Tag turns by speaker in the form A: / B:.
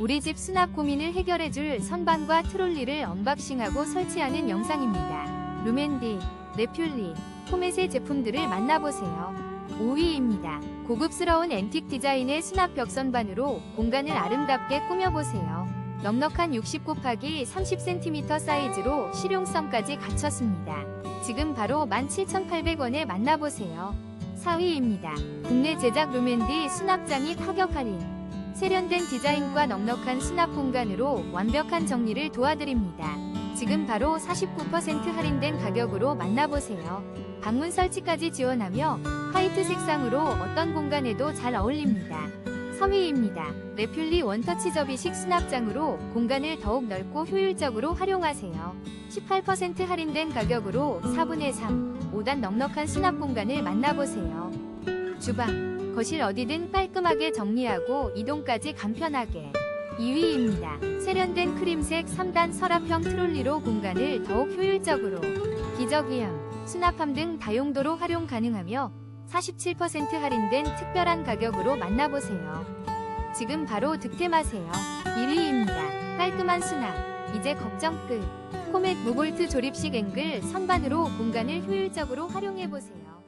A: 우리 집 수납 고민을 해결해줄 선반과 트롤리를 언박싱하고 설치하는 영상입니다. 루멘디, 레퓰리, 포맷의 제품들을 만나보세요. 5위입니다. 고급스러운 앤틱 디자인의 수납 벽선반으로 공간을 아름답게 꾸며보세요. 넉넉한 60 곱하기 30cm 사이즈로 실용성까지 갖췄습니다. 지금 바로 17,800원에 만나보세요. 4위입니다. 국내 제작 루멘디 수납장이 파격 할인. 세련된 디자인과 넉넉한 수납 공간으로 완벽한 정리를 도와드립니다. 지금 바로 49% 할인된 가격으로 만나보세요. 방문 설치까지 지원하며 화이트 색상으로 어떤 공간에도 잘 어울립니다. 3위입니다. 레퓰리 원터치 접이식 수납장으로 공간을 더욱 넓고 효율적으로 활용하세요. 18% 할인된 가격으로 4분의 3, 5단 넉넉한 수납 공간을 만나보세요. 주방, 거실 어디든 깔끔하게 정리하고 이동까지 간편하게. 2위입니다. 세련된 크림색 3단 서랍형 트롤리로 공간을 더욱 효율적으로 기저귀함, 수납함 등 다용도로 활용 가능하며 47% 할인된 특별한 가격으로 만나보세요. 지금 바로 득템하세요. 1위입니다. 깔끔한 수납, 이제 걱정 끝. 코멧 무볼트 조립식 앵글 선반으로 공간을 효율적으로 활용해보세요.